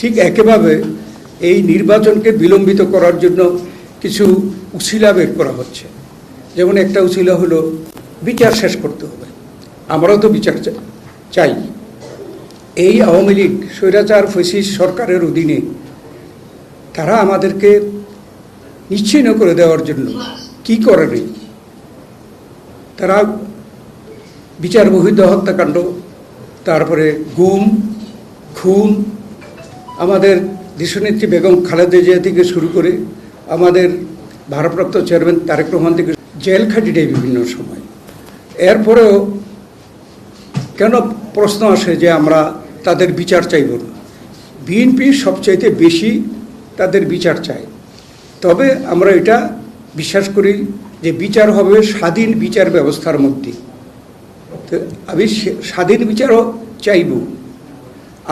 ঠিক একইভাবে এই নির্বাচনকে বিলম্বিত করার জন্য কিছু উছিলা বের করা হচ্ছে। যেমন একটা উশিলা হলো, বিচার শেষ করতে হবে। আমরাও তো বিচার চাই। এই আওয়ামী লীগ, স্বৈরাচার, ফসিস সরকারের অধীনে তারা আমাদেরকে নিশ্চিহ্ন করে দেওয়ার জন্য কি করে নেই তারা বিচার বহির্দ হত্যাকাণ্ড, তারপরে গুম, খুন আমাদের দেশনেত্রী বেগম খালেদা জিয়া থেকে শুরু করে আমাদের ভারপ্রাপ্ত চেয়ারম্যান তারেক রহমান থেকে জেল খাটি দেয় বিভিন্ন সময়। এরপরেও কেন প্রশ্ন আসে যে আমরা তাদের বিচার চাইব না? বিএনপি সবচাইতে বেশি তাদের বিচার চায়। তবে আমরা এটা বিশ্বাস করি যে বিচার হবে স্বাধীন বিচার ব্যবস্থার মধ্যে। তো আমি স্বাধীন বিচারও চাইব।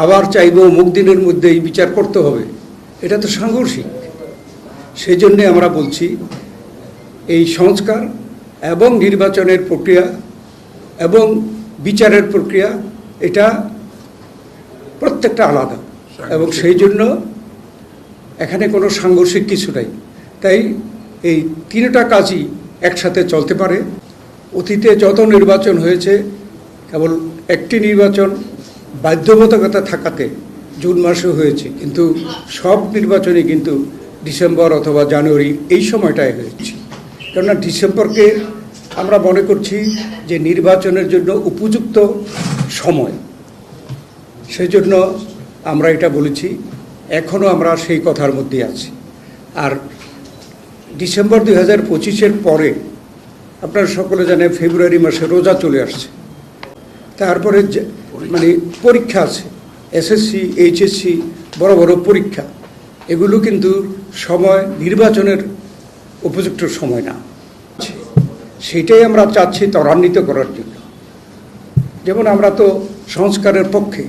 আবার চাইব মুখ দিনের মধ্যে এই বিচার করতে হবে। এটা তো সাংঘর্ষিক। সেই জন্যে আমরা বলছি এই সংস্কার এবং নির্বাচনের প্রক্রিয়া এবং বিচারের প্রক্রিয়া এটা প্রত্যেকটা আলাদা। এবং সেই জন্য এখানে কোনো সাংঘর্ষিক কিছু নাই। তাই এই তিনটা কাজই একসাথে চলতে পারে। অতীতে যত নির্বাচন হয়েছে কেবল একটি নির্বাচন বাধ্যবাধকতা থাকাতে জুন মাসে হয়েছে, কিন্তু সব নির্বাচনই কিন্তু ডিসেম্বর অথবা জানুয়ারি এই সময়টায় হয়েছে। কেননা ডিসেম্বরকে আমরা মনে করছি যে নির্বাচনের জন্য উপযুক্ত সময়। সেই জন্য আমরা এটা বলেছি এখনও আমরা সেই কথার মধ্যে আছি। আর ডিসেম্বর দুই হাজার পঁচিশের পরে আপনারা সকলে জানেন ফেব্রুয়ারি মাসে রোজা চলে আসছে। তারপরে মানে পরীক্ষা আছে। এসএসসি এইচএসসি বড় বড় পরীক্ষা। এগুলো কিন্তু সময়, নির্বাচনের উপযুক্ত সময় না। সেটাই আমরা চাচ্ছি ত্বরান্বিত করার জন্য। যেমন আমরা তো সংস্কারের পক্ষে।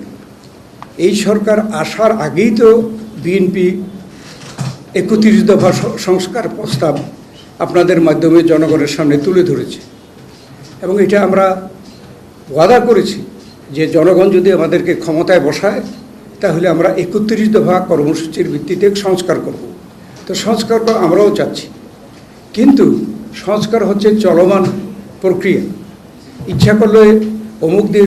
এই সরকার আসার আগেই তো বিএনপি একত্রিশ দফা সংস্কার প্রস্তাব আপনাদের মাধ্যমে জনগণের সামনে তুলে ধরেছে। এবং এটা আমরা ওয়াদা করেছি যে জনগণ যদি আমাদেরকে ক্ষমতায় বসায়, তাহলে আমরা একত্রিশ দফা কর্মসূচির ভিত্তিতে সংস্কার করব। তো সংস্কার করা আমরাও চাচ্ছি। কিন্তু সংস্কার হচ্ছে চলমান প্রক্রিয়া। ইচ্ছা করলে অমুক দিয়ে